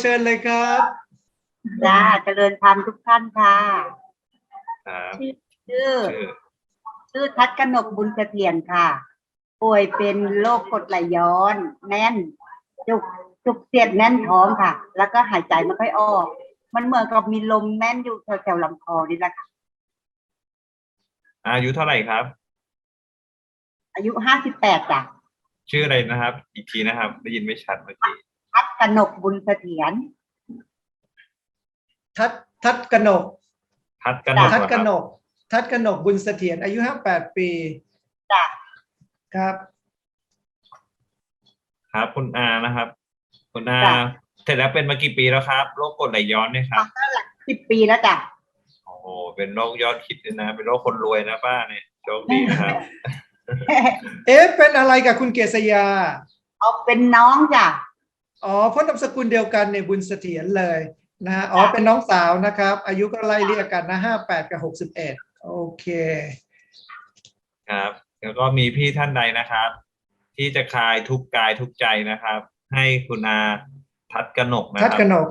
เชิญเลยครับจ้าเจริญธรรมทุกท่านค่ะครับชื่อชื่อชื่อทัศกนกบุญเสถียรค่ะ ป่วยเป็นโรคกรดไหลย้อน แน่น จุกจุกเสียดแน่นท้องค่ะ แล้วก็หายใจไม่ค่อยออก มันเหมือนกับมีลมแน่นอยู่แถวๆลำคอนี่แหละค่ะอายุเท่าไหร่ครับ อายุห้าสิบแปดจ้ะชื่ออะไรนะครับ อีกทีนะครับ ได้ยินไม่ชัดเมื่อกี้ทัศ กนกบุญเสถียรทัดทัดกนก ทัดกันหนกทัดเหรอกครันบกทัดกนกบุญเสถียรอายุห้าแปดปีจ้ะครับครับคุณอานะครับ คุณอาเสร็จแล้วเป็นมากี่ปีแล้วครับโรคกรดไหลย้อนเนี่ยครับสิบปีแล้วจ้ะโอ้โหเป็นโรคยอดฮิตเลยนะ เป็นโรคคนรวยนะป้าเนี่ยโชคดีนะครับ เอ๊ะเป็นอะไรกับคุณเกษยาเอาเป็นน้องจ้ะ อ๋อเพราะนามสกุลเดียวกันในยบุญเสถียรเลยนะฮะอ๋อเป็นน้องสาวนะครับ อายุก็ไล่เรียกกันนะห้าแปดกับหกสิบเอ็ดโอเคครับ แล้วก็มีพี่ท่านใดนะครับ ที่จะคลายทุกข์กายทุกข์ใจนะครับ ให้คุณอาทัดกนกนะคทัรัดบกนก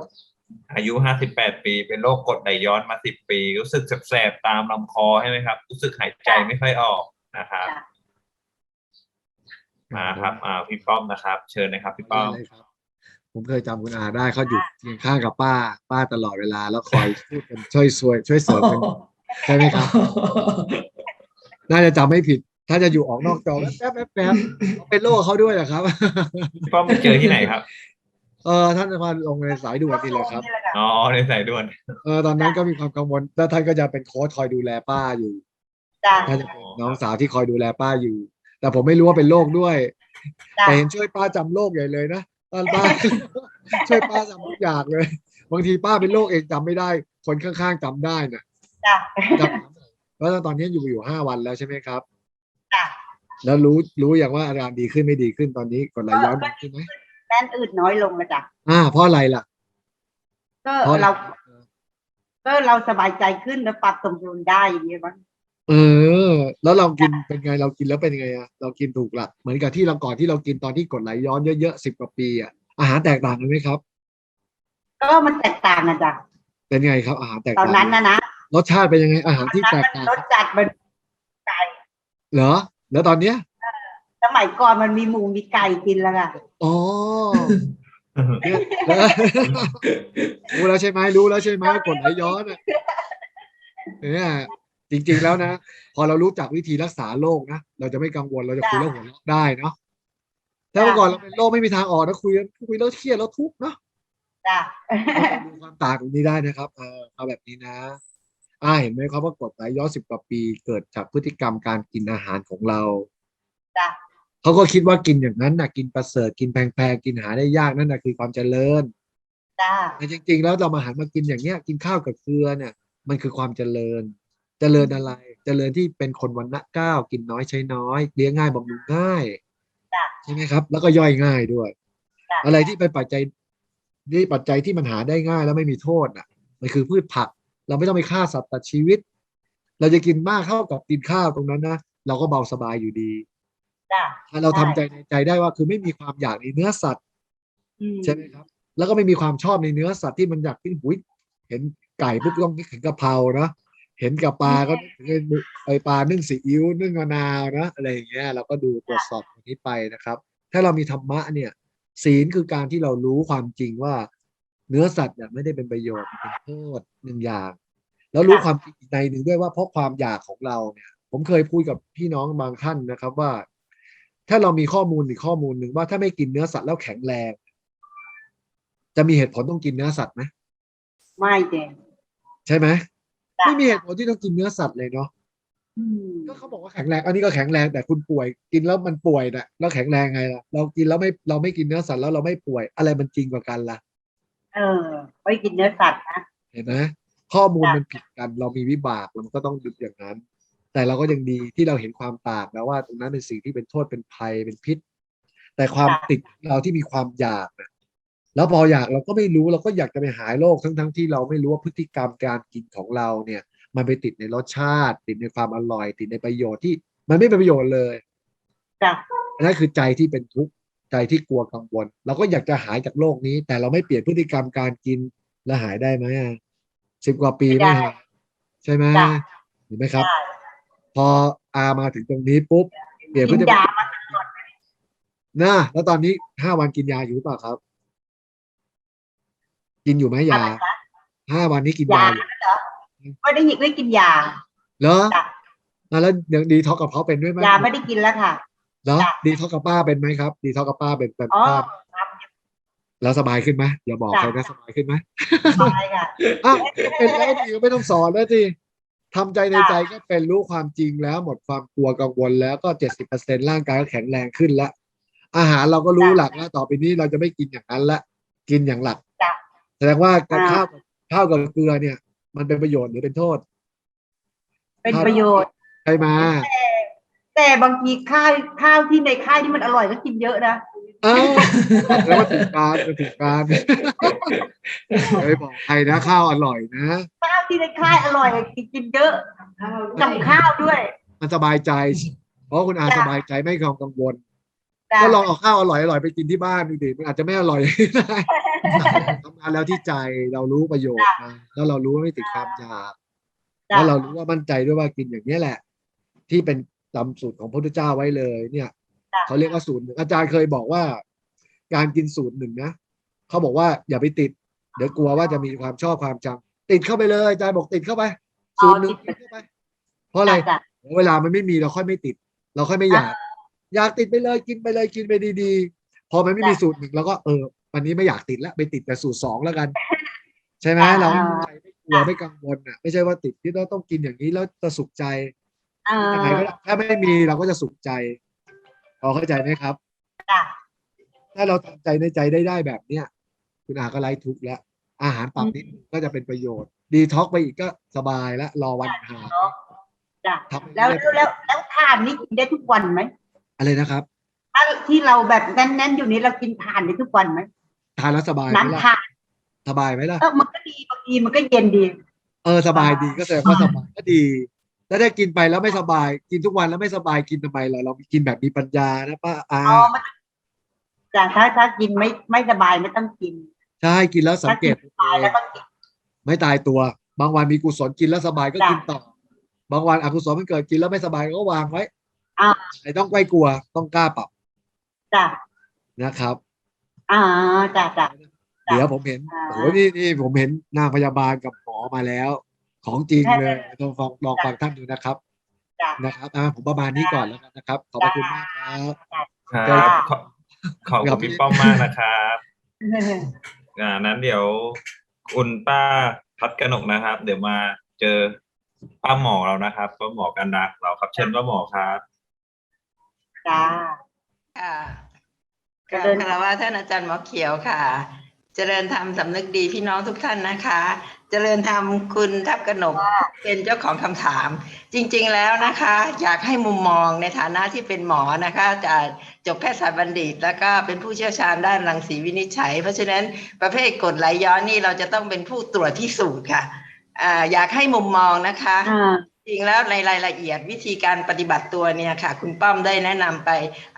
อายุห้าสิบแปดปี เป็นโรคกรดไหลย้อนมาสิบปี รู้สึกแสบๆตามลำคอใช่ไหมครับ รู้สึกหายใจไม่ค่อยออกนะครับจ้ะมาครับอ่าพี่ป้อมนะครับ เชิญนะครับ พี่ป้อม ได้ครับ ผมเคยจำคุณอาได้เขาอยู่เคียงข้างกับป้า ป้าตลอดเวลาแล้วคอยช่วยกันช่วยช่วยช่วยเสริมกันใช่ไหมครับ น่าจะจำไม่ผิด ถ้าจะอยู่ออกนอกจอแป๊บแป๊บแป๊บเป็นโรคเขาด้วยเหรอครับพี่ป้อมไปเจอที่ไหนครับ เออท่านมาลงในสายด่วนนี่แหละครับนี่แหละค่ะอ๋อในสายด่วนเออตอนนั้นก็มีความกังวลแล้วท่านก็จะเป็นโค้ชคอยดูแลป้าอยู่จ้ะท่านจะเป็นน้องสาวที่คอยดูแลป้าอยู่ แต่ผมไม่รู้ว่าเป็นโรคด้วยจ้ะแต่เห็นช่วยป้าจำโรคใหญ่เลยนะ ตอนป้าช่วยป้าจำทุกอย่างเลย บางทีป้าเป็นโรคเองจำไม่ได้ คนข้างๆจำได้น่ะจ้ะจำแล้วตอนนี้อยู่อยู่ห้าวันแล้วใช่ไหมครับ จ้ะแล้วรู้รู้อย่างว่าอาการดีขึ้นไม่ดีขึ้นตอนนี้กดไหลย้อนดีขึ้นไหมแน่นอืดน้อยลงแล้วจ้ะอ่า เพราะอะไรล่ะ ก็เพราะเรา ก็เราสบายใจขึ้นแล้วปรับสมดุลได้อย่างนี้มั้ง เออ แล้วเรากินเป็นไงเรากินแล้วเป็นไงอะเรากินถูกหลักเหมือนกับที่เราก่อนที่เรากินตอนที่กดไหลย้อนเยอะๆสิบกว่าปีอะอาหารแตกต่างกันไหมครับ ก็มันแตกต่างกันจ้ะเป็นไงครับ อาหารแตกตอนต่างนั้นนะนะรสชาติเป็นยังไง อาหารที่ตอนแตนั้นกมันต่างรสจัดมันไก่เหรอ แล้วตอนเนี้ยสมัยก่อนมันมีหมูมีไก่กินแล้วค่ะอ๋อเนี่ยแล้วรู้แล้วใช่ไหมรู้แล้วใช่ไหมกดไหลย้อนอะเนี่ย จริงๆแล้วนะ พอเรารู้จักวิธีรักษาโรคนะเราจะไม่กังวลเราจะคุยเรื่องหัวเราะได้เนาะถ้าเมื่อก่อนเราเป็นโรคไม่มีทางออกนะคุยกันคุยแล้วเครียดแล้วทุกข์เนาะจ้ะดูความต่างตรงนี้ได้นะครับ เออเอาแบบนี้นะอ่าเห็นไหมครับว่ากดไหลย้อนสิบกว่าปีเกิดจากพฤติกรรมการกินอาหารของเราจ้ะเขาก็คิดว่ากินอย่างนั้นนะกินประเสริฐกินแพงๆกินหาได้ยากนั่นนะคือความเจริญจ้ะแต่จริง ๆ แล้วเรามาหันมากินอย่างเงี้ย กินข้าวกับเกลือเนี่ย มันคือความเจริญ เจริญอะไร เจริญที่เป็นคนวันณะเก้ากินน้อยใช้น้อยเลี้ยงง่ายบำรุงง่ายจ้ะใช่ไหมครับ แล้วก็ย่อยง่ายด้วยจ้ะอะไรที่เป็นปัจจัยนี่ปัจจัยที่มันหาได้ง่ายแล้วไม่มีโทษอะ มันคือพืชผัก เราไม่ต้องไปฆ่าสัตว์ตัดชีวิต เราจะกินมากเท่ากับกินข้าวตรงนั้นนะเราก็เบาสบายอยู่ดีจ้ะถ้าเราทำใจในใจได้ว่าคือไม่มีความอยากในเนื้อสัตว์อืมใช่ไหมครับ แล้วก็ไม่มีความชอบในเนื้อสัตว์ที่มันอยากกินหุยเห็นไก่ปุ๊บต้องนึกถึงกะเพรานะ เห็นกับปลาก็นึกถึงไอปลานึ่งซีอิ๊วนึ่งมะนาวนะอะไรอย่างเงี้ยเราก็ดูตรวจสอบตรงนี้ไปนะครับ ถ้าเรามีธรรมะเนี่ย ศีลคือการที่เรารู้ความจริงว่า เนื้อสัตว์เนี่ยไม่ได้เป็นประโยชน์มันเป็นโทษหนึ่งอย่าง แล้วรู้ความจริงอีกในหนึ่งด้วยว่าเพราะความอยากของเราเนี่ย ผมเคยพูดกับพี่น้องบางท่านนะครับว่า ถ้าเรามีข้อมูลอีกข้อมูลหนึ่งว่าถ้าไม่กินเนื้อสัตว์แล้วแข็งแรง จะมีเหตุผลต้องกินเนื้อสัตว์ไหมไม่เจนใช่ไหมจ้ะ ไม่มีเหตุผลที่ต้องกินเนื้อสัตว์เลยเนาะอืมก็เขาบอกว่าแข็งแรง อันนี้ก็แข็งแรงแต่คุณป่วย กินแล้วมันป่วยนะแล้วแข็งแรงไงล่ะ เรากินแล้วไม่เราไม่กินเนื้อสัตว์แล้วเราไม่ป่วย อะไรมันจริงกว่ากันล่ะ เออ ไม่กินเนื้อสัตว์นะ เห็นไหมข้อมูลจ้ะมันผิดกัน เรามีวิบากเราก็ต้องดึกอย่างนั้น แต่เราก็ยังดีที่เราเห็นความต่างนะว่าตรงนั้นเป็นสิ่งที่เป็นโทษเป็นภัยเป็นพิษ แต่ความติดเราที่มีความอยากนะ แล้วพออยากเราก็ไม่รู้เราก็อยากจะไปหายโรคทั้งทั้งๆที่เราไม่รู้ว่าพฤติกรรมการกินของเราเนี่ยมันไปติดในรสชาติ ติดในความอร่อย ติดในประโยชน์ที่มันไม่เป็นประโยชน์เลยจ้ะอันนั่นคือใจที่เป็นทุกข์ใจที่กลัวกังวลเราก็อยากจะหายจากโรคนี้ แต่เราไม่เปลี่ยนพฤติกรรมการกินแล้วหายได้ไหมอะสิบกว่าปีไม่ไม่ได้หายใช่ไหมจ้ะเห็นไหมครับใช่พออามาถึงตรงนี้ปุ๊บเปลี่ยนพกิฤนติกรรยามมาตลอดนะแล้วตอนนี้ห้าวันกินยาอยู่หรือเปล่าครับ กินอยู่ไหมยาอะไรคะห้าวันนี้กินยายาอยู่เหรอไม่ได้หยิบไม่กินยาเหรอจ้ะอะแล้วยังดีท็อกกับเขาเป็นด้วยไหมยาไม่ได้กินแล้วค่ะเหรอจ้ะดีท็อกกับป้าเป็นไหมครับ ดีท็อกกับป้าเป็นเป็นอ๋อป้าครับแล้วสบายขึ้นไหมอย่าบอกจ้ะใครนะสบายขึ้นไหมใช่ค่ะอ้าวเป็นแล้วดีก็ไม่ต้องสอนแล้วสิทำใจในจ้ะใจก็เป็นรู้ความจริงแล้ว หมดความกลัวกังวลแล้วก็เจ็ดสิบเปอร์เซ็นร่างกายก็แข็งแรงขึ้นแล้วอาหารเราก็รู้หลักแล้วต่อไปนี้เราจะไม่กินอย่างนั้นละ กินอย่างหลักจ้ะแส ดงว่ากับอ่าข้าวกับข้าวกับเกลือเนี่ย มันเป็นประโยชน์หรือเป็นโทษ เป็นประโยชน์ใช่ไหมแต่บางทีข้าวข้าวที่ในค่ายที่มันอร่อยก็กินเยอะนะเอ้าแล้วมาถึงการมาถึงการไม่บอกใครนะข้าวอร่อยนะข้าวที่ในค่ายอร่อยกินเยอะกับข้าวด้วย มันสบายใจ เพราะคุณอาจ้ะสบายใจไม่กังวลจ้ะ ก็ลองเอาข้าวอร่อยอร่อยไปกินที่บ้านดูดิมันอาจจะไม่อร่อยได้ทำงานแล้วที่ใจเรารู้ประโยชน์นะแล้วเรารู้ว่าไม่ติดความอยากจ้ะแล้วเรารู้ว่ามั่นใจด้วยว่ากินอย่างนี้ยแหละ ที่เป็นจำสูตรของพระพุทธเจ้าไว้เลย เนี่ยจ้ะเขาเรียกว่าสูตรหนึ่งอาจารย์เคยบอกว่า การกินสูตรหนึ่งนะเขาบอกว่าอย่าไปติด เดี๋ยวกลัวว่าจะมีความชอบความจำติดเข้าไปเลยอาจารย์บอกติดเข้าไป สูตรหนึ่งติดเข้าไป เพราะอะไรจ้ะเวลามันไม่มีเราค่อยไม่ติด เราค่อยไม่อยาก อยากติดไปเลยกินไปเลยกินไปดีๆ พอมันไม่มีสูตรหนึ่งเราก็เออวันนี้ไม่อยากติดแล้วไปติดแต่สูตรสองแล้วกัน ใช่ไหมอ่าเราใจไม่กลัวไม่กังวลอะไม่ใช่ว่าติดที่เราต้องกินอย่างนี้แล้วจะสุขใจเออยังไงก็ได้ถ้าไม่มีเราก็จะสุขใจพอเข้าใจไหมครับจ้ะถ้าเราทำใจในใจได้ได้แบบเนี้ยคุณอาก็ไร้ทุกข์แล้ว อาหารปรับนิดนึงก็จะเป็นประโยชน์ ดีท็อกไปอีกก็สบายแล้วรอวันหายจ้ะทำแล้วให้ได้แล้วแล้วทานนี่กินได้ทุกวันไหม อะไรนะครับถ้าที่เราแบบแน่นๆอยู่นี้เรากินทานได้ทุกวันไหมทานแล้วสบายไหมน้ำล่ะทานสบายไหมล่ะ เออมันก็ดีบางทีมันก็เย็นดี เออสบายดีก็แสดงว่าสบายก็ดี แล้วถ้ากินไปแล้วไม่สบาย กินทุกวันแล้วไม่สบายกินทำไมล่ะเรากินแบบมีปัญญานะป้าอาอ๋อมันจ้ะถ้าถ้ากินไม่ไม่สบายไม่ต้องกินใช่กินแล้วสังถ้าเกกินตสบายแล้วก็กิน ไม่ตายตัว บางวันมีกุศลกินแล้วสบายก็จ้ะกินต่อ บางวันอกุศลมันเกิดกินแล้วไม่สบายก็วางไว้ อ่าไอ้ต้องไม่กลัว ต้องกล้าปรับจ้ะนะครับ อ่าจ้ะจ้ะเดี๋ยวผมเห็นอ่า โอ้โหนี่นี่ผมเห็นนางพยาบาลกับหมอมาแล้ว ของจริงเลยลองฟังลองฟังท่านดูนะครับจ้ะ นะครับอ่าผมประมาณนี้ก่อนแล้วกันนะครับ ขอบพระคุณมากครับ ครับขอขอบคุณพี่ป้อมมากนะครับอ่านั้นเดี๋ยวคุณป้าพัดกนกนะครับ เดี๋ยวมาเจอป้าหมอเรานะครับป้าหมอกันดักเราครับ เชิญป้าหมอครับ จ้า ค่ะเจกราริบญคารวะท่านอาจารย์หมอเขียวค่ะ เจริญธรรมสำนึกดีพี่น้องทุกท่านนะคะ เจริญธรรมคุณทับกนกเป็นเจ้าของคำถาม จริงๆแล้วนะคะ อยากให้มุมมองในฐานะที่เป็นหมอนะคะจะจบแพทยศาสตร์บัณฑิต แล้วก็เป็นผู้เชี่ยวชาญด้านรังสีวินิจฉัย เพราะฉะนั้นประเภทกรดไหลย้อนนี่เราจะต้องเป็นผู้ตรวจพิสูจน์ค่ะอ่าอยากให้มุมมองนะคะ อ่า จริงแล้วในรายละเอียดวิธีการปฏิบัติตัวเนี่ยค่ะ คุณป้อมได้แนะนำไป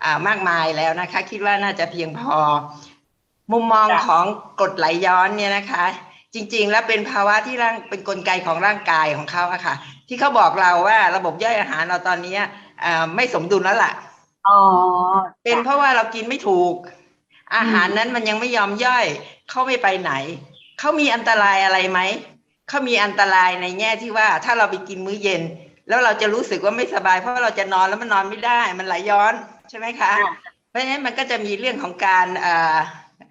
อ่ามากมายแล้วนะคะ คิดว่าน่าจะเพียงพอ มุมมองจ้ะของกรดไหลย้อนเนี่ยนะคะ จริง ๆ แล้วเป็นภาวะที่ร่างเป็นกลไกของร่างกายของเขาอะค่ะ ที่เขาบอกเราว่าระบบย่อยอาหารเราตอนนี้อ่าไม่สมดุลแล้วล่ะอ๋อเป็นเพราะว่าเรากินไม่ถูก อาหารนั้นมันยังไม่ยอมย่อยเขาไม่ไปไหนเขามีอันตรายอะไรไหม เขามีอันตรายในแง่ที่ว่าถ้าเราไปกินมื้อเย็น แล้วเราจะรู้สึกว่าไม่สบาย เพราะเราจะนอนแล้วมันนอนไม่ได้ มันไหลย้อนใช่ไหมคะค่ะเพราะฉะนั้นมันก็จะมีเรื่องของการเอ่อ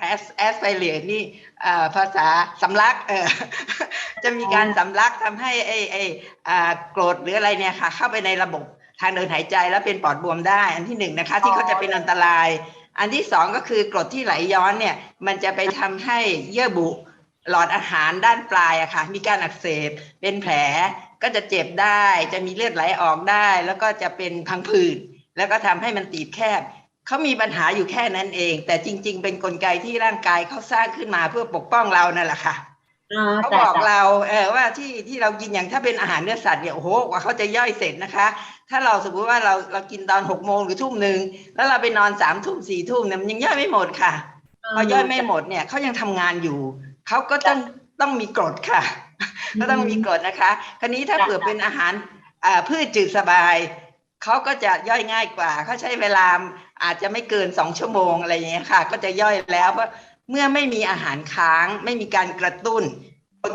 แอสแอสไพเรนี่เอ่อภาษาสำลักเออจะมีการสำลักทำให้ไอ้ไอ้อ่าโกรธหรืออะไรเนี่ยค่ะ เข้าไปในระบบทางเดินหายใจแล้วเป็นปอดบวมได้ อันที่หนึ่งนะคะ ที่เขาจะเป็นอันตราย อันที่สองก็คือกรดที่ไหลย้อนเนี่ย มันจะไปทำให้เยื่อบุ หลอดอาหารด้านปลายอะค่ะ มีการอักเสบเป็นแผลก็จะเจ็บได้ จะมีเลือดไหลออกได้ แล้วก็จะเป็นพังผืดแล้วก็ทำให้มันตีบแคบเขามีปัญหาอยู่แค่นั้นเอง แต่จริง ๆ เป็นกลไกที่ร่างกายเขาสร้างขึ้นมาเพื่อปกป้องเรานั่นแหละค่ะอ่าเขาจ้ะบอกจ้ะเราเออว่าที่ที่เรากินอย่างถ้าเป็นอาหารเนื้อสัตว์เนี่ยโอ้โหกว่าเขาจะย่อยเสร็จนะคะ ถ้าเราสมมติว่าเราเรากินตอนหกโมงหรือทุ่มหนึ่งแล้วเราไปนอนสามทุ่มสี่ทุ่มเนี่ยมันยังย่อยไม่หมดค่ะพอย่อยไม่หมดเนี่ยเขายังทำงานอยู่ เขาก็ต้องต้องมีกรดค่ะ ก็ต้องมีกรดนะคะ คราวนี้ถ้าเผื่อเป็นอาหารอ่าพืชจืดสบายเขาก็จะย่อยง่ายกว่าเขาใช้เวลาอาจจะไม่เกินสองชั่วโมงอะไรอย่างเงี้ยค่ะ ก็จะย่อยแล้วเพราะเมื่อไม่มีอาหารค้าง ไม่มีการกระตุ้น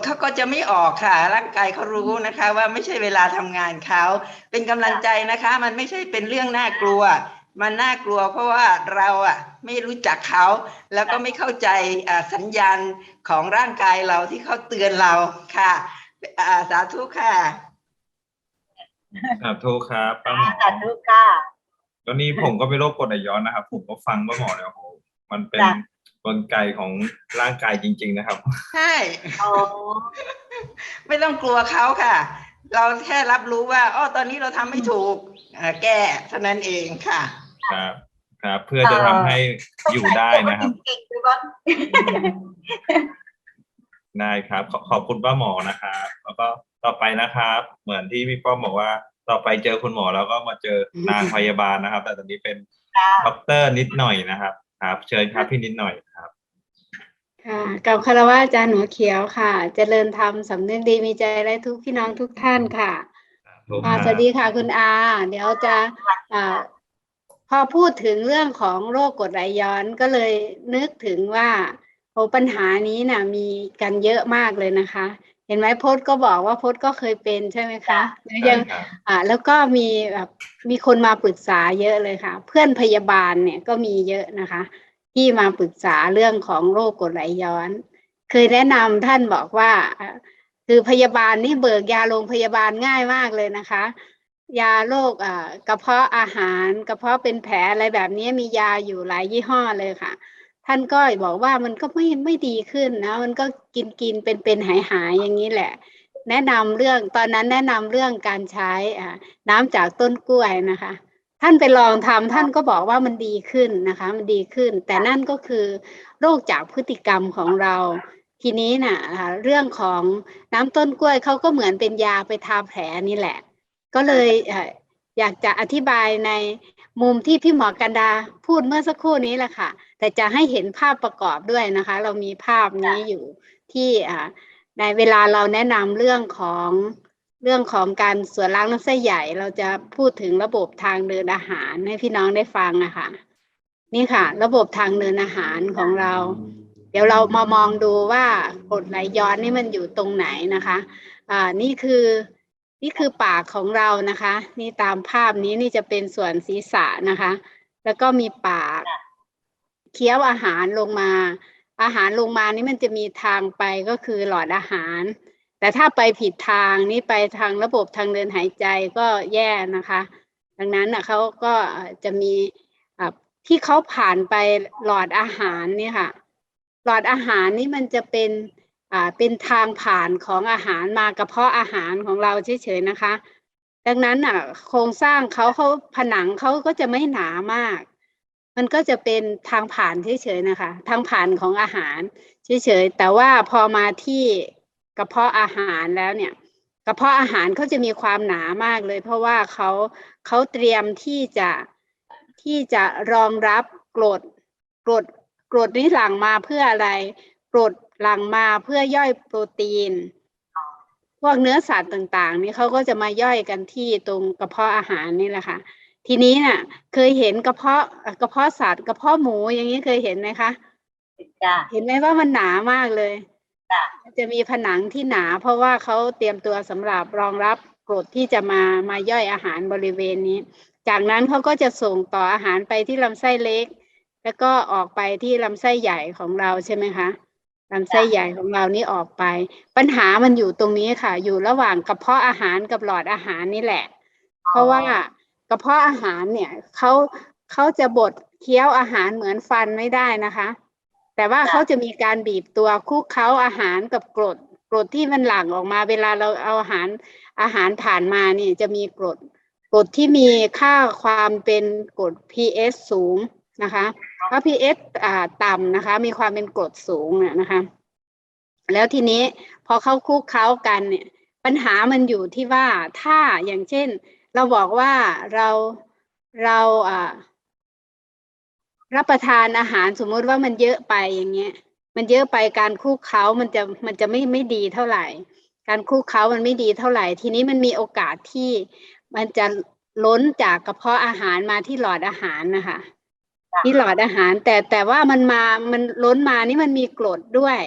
เขาก็จะไม่ออกค่ะ ร่างกายเขารู้นะคะ ว่าไม่ใช่เวลาทำงานเขาเป็นกำลังใจนะคะ มันไม่ใช่เป็นเรื่องน่ากลัว มันน่ากลัวเพราะว่าเราอะ ไม่รู้จักเขาแล้วก็ไม่เข้าใจอ่าสัญญาณของร่างกายเราที่เขาเตือนเราค่ะอ่าสาธุค่ะครับโทษครับป้าหมอสาธุค่ะตอนนี้ผมก็เป็นโรคกรดไหลย้อนนะครับ ผมก็ฟังป้าหมอแล้วโอ้โหมันเป็นจ้ะกลไกของร่างกายจริง ๆ นะครับใช่โอ้ไม่ต้องกลัวเขาค่ะ เราแค่รับรู้ว่าอ๋อตอนนี้เราทำไม่ถูกอ่าแก้เท่านั้นเองค่ะครับ ครับ เพื่อจะทำให้อยู่ได้นะครับ เก่งๆด้วยว่าได้ครับขอขอบคุณป้าหมอนะครับแล้วก็ต่อไปนะครับ เหมือนที่พี่ป้อมบอกว่า ต่อไปเจอคุณหมอแล้วก็มาเจอนางพยาบาลนะครับ แต่ตอนนี้เป็นด็อกเตอร์นิดหน่อยนะครับ ครับ เชิญครับพี่นิดหน่อยครับ ค่ะกับคารวะอาจารย์หนูเขียวค่ะ เจริญธรรมสำนึกดีมีใจและทุกพี่น้องทุกท่านค่ะ อ่าสวัสดีค่ะคุณอา เดี๋ยวจะอ่า พอพูดถึงเรื่องของโรคกรดไหลย้อนก็เลยนึกถึงว่าโอ้ปัญหานี้น่ะมีกันเยอะมากเลยนะคะ เห็นไหมพจน์ก็บอกว่าพจน์ก็เคยเป็นใช่ไหมคะแล้วยังใช่ครับอ่าแล้วก็มีแบบมีคนมาปรึกษาเยอะเลยค่ะ เพื่อนพยาบาลเนี่ยก็มีเยอะนะคะ ที่มาปรึกษาเรื่องของโรคกรดไหลย้อน เคยแนะนำท่านบอกว่าอ่า คือพยาบาลนี่เบิกยาโรงพยาบาลง่ายมากเลยนะคะ ยาโรคอ่ากระเพาะอาหารกระเพาะเป็นแผลอะไรแบบนี้มียาอยู่หลายยี่ห้อเลยค่ะ ท่านก็บอกว่ามันก็ไม่ไม่ดีขึ้นนะมันก็กินกินเป็นเป็นหายหายอย่างนี้แหละ แนะนำเรื่องตอนนั้นแนะนำเรื่องการใช้อ่าน้ำจากต้นกล้วยนะคะ ท่านไปลองทำท่านก็บอกว่ามันดีขึ้นนะคะ มันดีขึ้น แต่นั่นก็คือโรคจากพฤติกรรมของเราทีนี้น่ะอ่าเรื่องของน้ำต้นกล้วยเขาก็เหมือนเป็นยาไปทาแผลนี่แหละ ก็เลยอยากจะอธิบายในมุมที่พี่หมอกันดาพูดเมื่อสักครู่นี้แหละค่ะ แต่จะให้เห็นภาพประกอบด้วยนะคะ เรามีภาพนี้อยู่ที่ในเวลาเราแนะนำเรื่องของเรื่องของการส่วนล้างลำไส้ใหญ่ เราจะพูดถึงระบบทางเดินอาหารให้พี่น้องได้ฟังนะคะนี่ค่ะ ระบบทางเดินอาหารของเรา เดี๋ยวเรามามองดูว่ากรดไหลย้อนนี่มันอยู่ตรงไหนนะคะอ่านี่คือ นี่คือปากของเรานะคะ นี่ตามภาพนี้นี่จะเป็นส่วนศีรษะนะคะ แล้วก็มีปากเคี้ยวอาหารลงมา อาหารลงมานี่มันจะมีทางไปก็คือหลอดอาหาร แต่ถ้าไปผิดทางนี่ไปทางระบบทางเดินหายใจก็แย่นะคะ ดังนั้นน่ะเขาก็เอ่อจะมีอ่าที่เขาผ่านไปหลอดอาหารเนี่ยค่ะ หลอดอาหารนี่มันจะเป็น อ่าเป็นทางผ่านของอาหารมากระเพาะอาหารของเราเฉยๆนะคะ ดังนั้นอะโครงสร้างเขาเขาผนังเขาก็จะไม่หนามาก มันก็จะเป็นทางผ่านเฉยๆนะคะ ทางผ่านของอาหารเฉยๆแต่ว่าพอมาที่กระเพาะอาหารแล้วเนี่ยกระเพาะอาหารเขาจะมีความหนามากเลย เพราะว่าเขาเขาเตรียมที่จะที่จะรองรับกรดกรดกรดนี้หลังมาเพื่ออะไรกรด หลั่งมาเพื่อย่อยโปรตีน พวกเนื้อสัตว์ต่างๆ นี่เขาก็จะมาย่อยกันที่ตรงกระเพาะอาหารนี่แหละค่ะ ทีนี้น่ะ เคยเห็นกระเพาะกระเพาะสัตว์กระเพาะหมูอย่างนี้เคยเห็นไหมคะจ้ะเห็นไหมว่ามันหนามากเลยจ้ะมันจะมีผนังที่หนา เพราะว่าเขาเตรียมตัวสำหรับรองรับกรดที่จะมามาย่อยอาหารบริเวณนี้ จากนั้นเขาก็จะส่งต่ออาหารไปที่ลำไส้เล็ก แล้วก็ออกไปที่ลำไส้ใหญ่ของเราใช่ไหมคะ ลำไส้ใหญ่ของเรานี่ออกไป ปัญหามันอยู่ตรงนี้ค่ะ อยู่ระหว่างกระเพาะอาหารกับหลอดอาหารนี่แหละ เพราะว่ากระเพาะอาหารเนี่ยเขาเขาจะบดเคี้ยวอาหารเหมือนฟันไม่ได้นะคะ แต่ว่าเขาจะมีการบีบตัวคลุกเคล้าอาหารกับกรดกรดที่มันหลั่งออกมาเวลาเราเอาอาหารอาหารผ่านมาเนี่ยจะมีกรดกรดที่มีค่าความเป็นกรด pH สูง นะคะเพราะ pH อ่าต่ำนะคะ มีความเป็นกรดสูงเนี่ยนะคะ แล้วทีนี้พอเข้าคุกเค้ากันเนี่ย ปัญหามันอยู่ที่ว่าถ้าอย่างเช่น เราบอกว่าเราเราอ่ารับประทานอาหารสมมุติว่ามันเยอะไปอย่างเงี้ย มันเยอะไปการคุกเค้ามันจะมันจะไม่ไม่ดีเท่าไหร่ การคุกเค้ามันไม่ดีเท่าไหร่ ทีนี้มันมีโอกาสที่มันจะล้นจากกระเพาะอาหารมาที่หลอดอาหารนะคะ ที่หลอดอาหาร แต่แต่ว่ามันมามันล้นมานี่มันมีกรดด้วย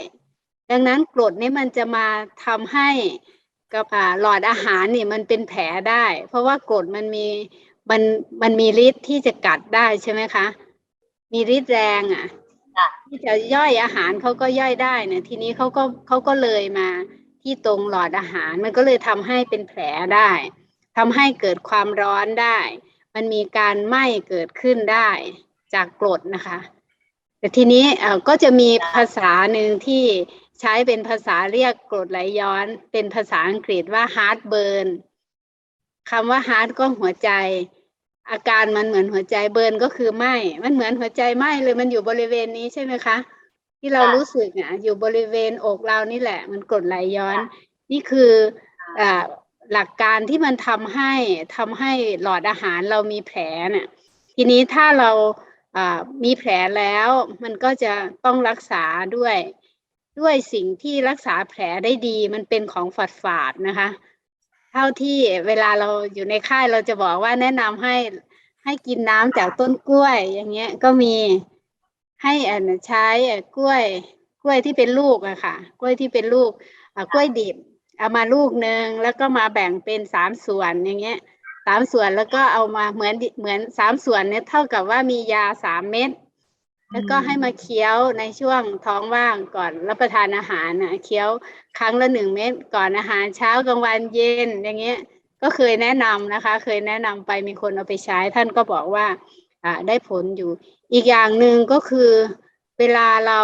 ดังนั้นกรดนี่มันจะมาทำให้กับอ่าหลอดอาหารนี่มันเป็นแผลได้ เพราะว่ากรดมันมีมันมันมีฤทธิ์ที่จะกัดได้ใช่ไหมคะ มีฤทธิ์แรงอะค่ะที่จะย่อยอาหารเขาก็ย่อยได้เนี่ยทีนี้เขาก็เขาก็เลยมาที่ตรงหลอดอาหาร มันก็เลยทำให้เป็นแผลได้ทำให้เกิดความร้อนได้ มันมีการไหม้เกิดขึ้นได้ จากกรดนะคะ แต่ทีนี้ก็จะมีภาษาหนึ่งที่ใช้เป็นภาษาเรียกกรดไหลย้อน เป็นภาษาอังกฤษว่า heartburn คำว่า heart ก็หัวใจ อาการมันเหมือนหัวใจเบิร์นก็คือไหมมันเหมือนหัวใจไหมเลยมันอยู่บริเวณนี้ใช่ไหมคะ ที่เรารู้สึกอะอยู่บริเวณอกเรานี่แหละ มันกรดไหลย้อน นี่คืออ่าหลักการที่มันทำให้ทำให้หลอดอาหารเรามีแผลเนี่ยทีนี้ถ้าเรา มีแผลแล้วมันก็จะต้องรักษาด้วย ด้วยสิ่งที่รักษาแผลได้ดีมันเป็นของฝาดฝาดๆนะคะ เท่าที่เวลาเราอยู่ในค่ายเราจะบอกว่าแนะนำให้ให้กินน้ำจากต้นกล้วย อย่างเงี้ยก็มีให้อ่าใช้กล้วย กล้วยที่เป็นลูกอะค่ะ กล้วยที่เป็นลูกกล้วยดิบเอามาลูกหนึ่งแล้วก็มาแบ่งเป็นสามส่วนอย่างเงี้ย สามส่วนแล้วก็เอามาเหมือนเหมือนสามส่วนเนี่ยเท่ากับว่ามียาสามเม็ดแล้วก็ให้มาเคี้ยวในช่วงท้องว่างก่อนรับประทานอาหารนะเคี้ยวครั้งละหนึ่งเม็ดก่อนอาหารเช้ากลางวันเย็นอย่างเงี้ยก็เคยแนะนำนะคะ เคยแนะนำไปมีคนเอาไปใช้ ท่านก็บอกว่าอ่าได้ผลอยู่ อีกอย่างหนึ่งก็คือเวลาเรา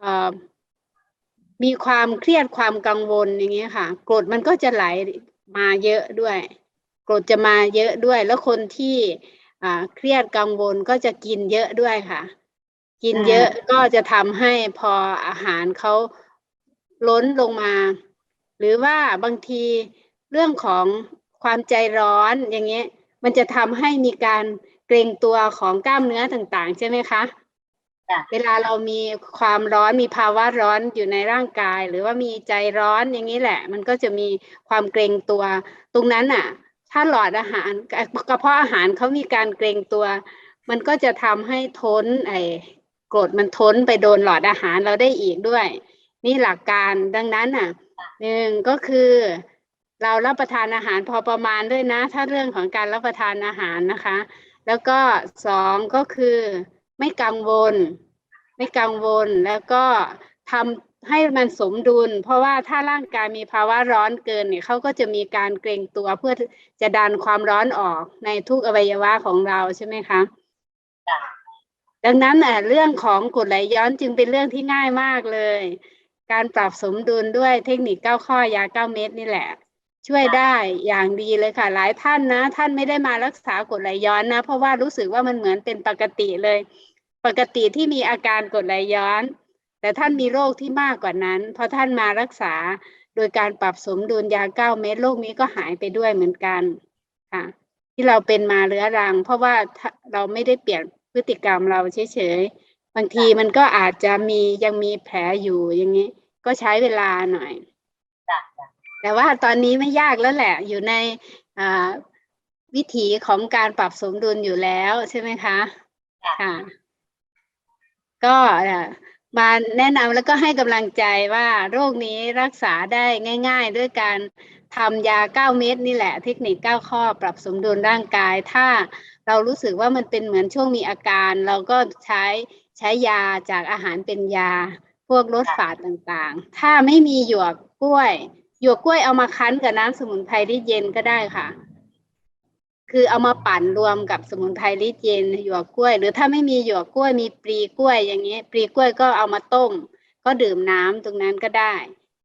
เอ่อมีความเครียดความกังวลอย่างเงี้ยค่ะกรดมันก็จะไหลมาเยอะด้วย กรดจะมาเยอะด้วย แล้วคนที่อ่าเครียดกังวลก็จะกินเยอะด้วยค่ะ กินเยอะก็จะทำให้พออาหารเขาล้นลงมา หรือว่าบางทีเรื่องของความใจร้อนอย่างเงี้ย มันจะทำให้มีการเกรงตัวของกล้ามเนื้อต่างๆ ใช่ไหมคะจ้ะเวลาเรามีความร้อนมีภาวะร้อนอยู่ในร่างกาย หรือว่ามีใจร้อนอย่างนี้แหละ มันก็จะมีความเกรงตัว ตรงนั้นน่ะ ถ้าหลอดอาหารกระเพาะอาหารเขามีการเกรงตัว มันก็จะทำให้ทนไอ้กรดมันทนไปโดนหลอดอาหารเราได้อีกด้วย นี่หลักการดังนั้นน่ะหนึ่งก็คือเรารับประทานอาหารพอประมาณด้วยนะ ถ้าเรื่องของการรับประทานอาหารนะคะ แล้วก็สองก็คือไม่กังวล ไม่กังวลแล้วก็ทำ ให้มันสมดุล เพราะว่าถ้าร่างกายมีภาวะร้อนเกินเนี่ยเขาก็จะมีการเกรงตัวเพื่อจะดันความร้อนออกในทุกอวัยวะของเราใช่ไหมคะดังนั้นน่ะเรื่องของกรดไหลย้อนจึงเป็นเรื่องที่ง่ายมากเลย การปรับสมดุลด้วยเทคนิคเก้าข้อยาเก้าเม็ดนี่แหละ ช่วยได้อย่างดีเลยค่ะ หลายท่านนะ ท่านไม่ได้มารักษากรดไหลย้อนนะ เพราะว่ารู้สึกว่ามันเหมือนเป็นปกติเลย ปกติที่มีอาการกรดไหลย้อน แต่ท่านมีโรคที่มากกว่านั้นพอท่านมารักษาโดยการปรับสมดุลยาเก้าเม็ดโรคนี้ก็หายไปด้วยเหมือนกันค่ะ ที่เราเป็นมาเรื้อรัง เพราะว่าเราไม่ได้เปลี่ยนพฤติกรรมเราเฉยๆบางทีมันก็อาจจะมียังมีแผลอยู่อย่างนี้ ก็ใช้เวลาหน่อยแต่ว่าตอนนี้ไม่ยากแล้วแหละ อยู่ในวิถีของการปรับสมดุลอยู่แล้วใช่ไหมคะ ค่ะ ก็อ่อ มาแนะนำแล้วก็ให้กำลังใจว่าโรคนี้รักษาได้ง่าย ๆ ด้วยการทำยาเก้าเม็ดนี่แหละ เทคนิคเก้าข้อปรับสมดุลร่างกาย ถ้าเรารู้สึกว่ามันเป็นเหมือนช่วงมีอาการ เราก็ใช้ใช้ยาจากอาหารเป็นยา พวกลดฝาดต่างๆ ถ้าไม่มีหยวกกล้วย หยวกกล้วยเอามาคั้นกับน้ำสมุนไพรที่เย็นก็ได้ค่ะ คือเอามาปั่นรวมกับสมุนไพรลิเจนหยวกกล้วย หรือถ้าไม่มีหยวกกล้วยมีปลีกล้วย อย่างเงี้ยปลีกล้วยก็เอามาต้ม ก็ดื่มน้ำตรงนั้นก็ได้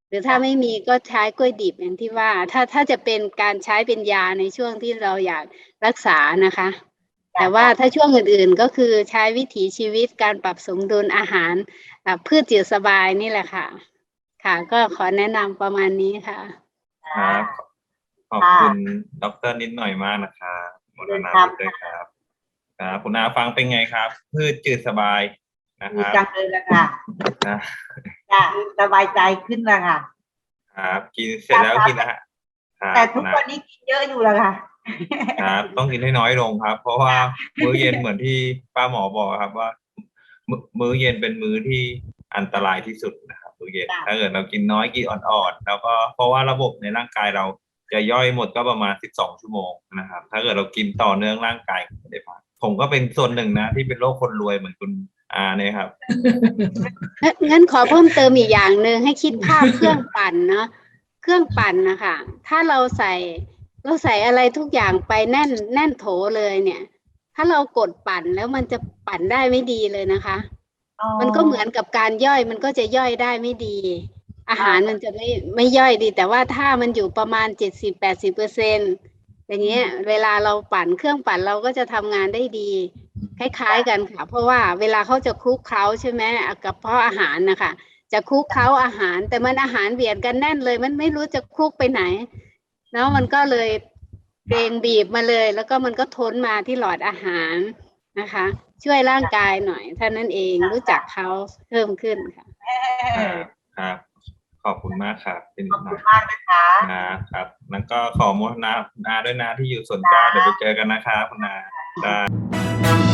หรือถ้าไม่มีก็ใช้กล้วยดิบอย่างที่ว่า ถ้าถ้าจะเป็นการใช้เป็นยาในช่วงที่เราอยากรักษานะคะ แต่ว่าถ้าช่วงอื่นๆก็คือใช้วิถีชีวิตการปรับสมดุลอาหารพืชจิตสบายนี่แหละค่ะ ค่ะ ก็ขอแนะนำประมาณนี้ค่ะ ขขอบคุณดอกเตอรนิดหน่อยมากนะครับโมทนาบุญด้วยครับครับคุณอาฟังเป็นไงครับ พืชจืดสบายนะคดีรับจังเลยละค่ะนะจะสบายใจขึ้นละค่ะ ครับ กินเสร็จแล้วกินนะฮะครับแต่ทุกวันนี้กินเยอะอยู่ละค่ะครับ ต้องกินให้น้อยลงครับ เพราะว่ามื้อเย็นเหมือนที่ป้าหมอบอกครับว่า มื้อมื้อเย็นเป็นมื้อที่อันตรายที่สุดนะครับมื้อเย็นค่ะถ้าเกิดเรากินน้อยกินอ่อนๆแล้วก็เพราะว่าระบบในร่างกายเรา จะย่อยหมดก็ประมาณ 12 ชั่วโมงนะครับ ถ้าเกิดเรากินต่อเนื่องร่างกายก็ไม่ได้พักผมก็เป็นส่วนหนึ่งนะ ที่เป็นโรคคนรวยเหมือนคุณอาเนี่ยครับงั้นงั้นขอเพิ่มเติมอีกอย่างหนึ่งให้คิดภาพเครื่องปั่นเนาะเครื่องปั่นนะคะถ้าเราใส่เราใส่อะไรทุกอย่างไปแน่นแน่นโถเลยเนี่ย ถ้าเรากดปั่นแล้วมันจะปั่นได้ไม่ดีเลยนะคะ มันก็เหมือนกับการย่อยมันก็จะย่อยได้ไม่ดี อาหารมันจะไม่ไม่ย่อยดี แต่ว่าถ้ามันอยู่ประมาณเจ็ดสิบแปดสิบเปอร์เซ็นอย่างเงี้ย เวลาเราปั่นเครื่องปั่นเราก็จะทำงานได้ดี คล้าย ๆกันค่ะ เพราะว่าเวลาเขาจะคลุกเคล้าใช่ไหมกับเพราะอาหารนะคะจะคลุกเคล้าอาหาร แต่มันอาหารเบียดกันแน่นเลย มันไม่รู้จะคลุกไปไหน แล้วมันก็เลยเกรงบีบมาเลย แล้วก็มันก็ทนมาที่หลอดอาหารนะคะ ช่วยร่างกายหน่อยเท่านั้นเองรู้จักเขาเพิ่มขึ้นค่ะครับครับ ขอบคุณมากครับเป็นขอบหน่คุอณยมากนะคะนะครับแล้วก็ขอโมทนาคุณอาด้วยนะที่อยู่สวนกล้าเดี๋ยวไปเจอกันนะครับคุณอาได้